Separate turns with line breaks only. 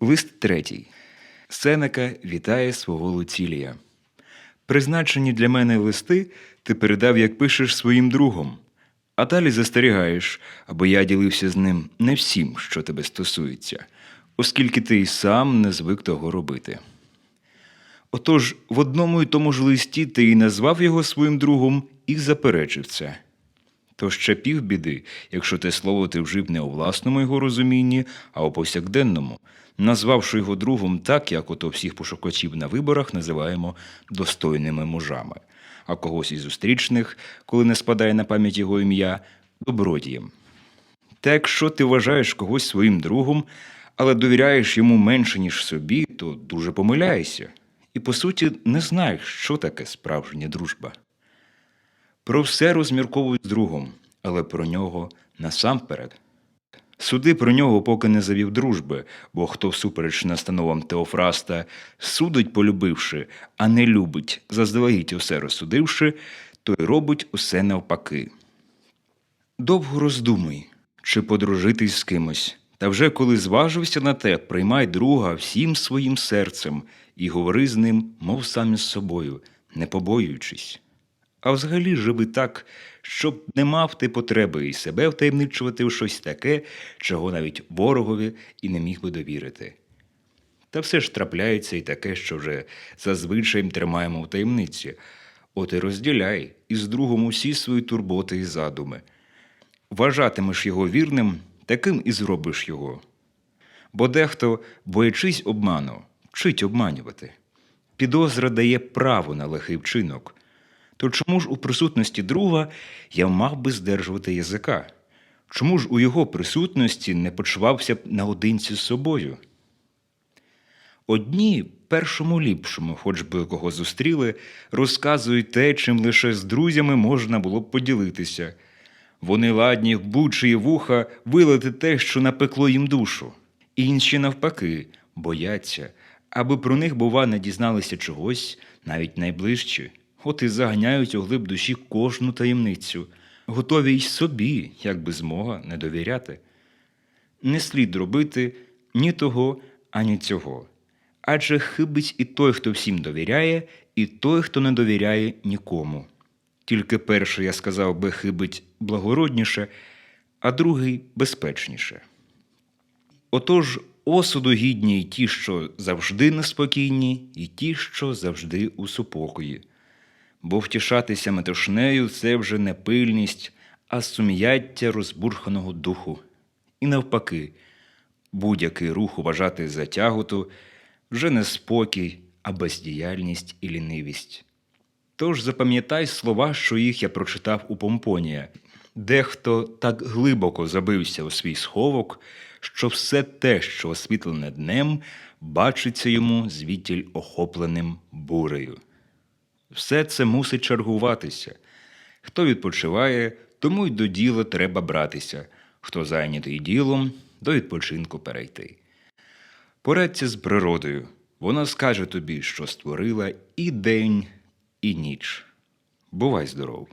Лист третій. Сенека вітає свого Луцілія. Призначені для мене листи ти передав, як пишеш своїм другом, а далі застерігаєш, аби я ділився з ним не всім, що тебе стосується, оскільки ти й сам не звик того робити. Отож, в одному і тому ж листі ти і назвав його своїм другом і заперечив це. То ще півбіди, якщо те слово ти вжив не у власному його розумінні, а у повсякденному, назвавши його другом так, як ото всіх пошукачів на виборах називаємо достойними мужами, а когось із зустрічних, коли не спадає на пам'ять його ім'я, добродієм. Та якщо ти вважаєш когось своїм другом, але довіряєш йому менше, ніж собі, то дуже помиляєшся. І, по суті, не знаєш, що таке справжня дружба. Про все розмірковуй з другом, але про нього насамперед. Суди про нього поки не завів дружби, бо хто всупереч настановам Теофраста судить, полюбивши, а не любить, заздалегідь усе розсудивши, той робить усе навпаки. Довго роздумуй, чи подружитись з кимось, та вже коли зважився на те, приймай друга всім своїм серцем і говори з ним, мов сам із собою, не побоюючись. А взагалі живи так, щоб не мав ти потреби і себе втаємничувати в щось таке, чого навіть ворогові і не міг би довірити. Та все ж трапляється і таке, що вже зазвичай тримаємо в таємниці. От і розділяй із другом усі свої турботи і задуми. Вважатимеш його вірним, таким і зробиш його. Бо дехто, боячись обману, вчить обманювати. Підозра дає право на лихий вчинок. То чому ж у присутності друга я мав би здержувати язика? Чому ж у його присутності не почувався б наодинці з собою? Одні, першому ліпшому, хоч би кого зустріли, розказують те, чим лише з друзями можна було б поділитися. Вони ладні в будь-чиї вуха вилити те, що напекло їм душу. Інші, навпаки, бояться, аби про них, бува, не дізналися чогось, навіть найближчі. От і заганяють у глиб душі кожну таємницю, готові й собі, як би змога, не довіряти. Не слід робити ні того, ані цього. Адже хибить і той, хто всім довіряє, і той, хто не довіряє нікому. Тільки перший, я сказав би, хибить благородніше, а другий безпечніше. Отож, осуду гідні й ті, що завжди неспокійні, і ті, що завжди у супокої. Бо втішатися метушнею це вже не пильність, а сум'яття розбурханого духу. І навпаки, будь-який рух уважати за тяготу вже не спокій, а бездіяльність і лінивість. Тож запам'ятай слова, що їх я прочитав у Помпонія. Дехто так глибоко забився у свій сховок, що все те, що освітлене днем, бачиться йому звідтіль охопленим бурею. Все це мусить чергуватися. Хто відпочиває, тому й до діла треба братися, хто зайнятий ділом, до відпочинку перейти. Порадься з природою, вона скаже тобі, що створила і день, і ніч. Бувай здоров!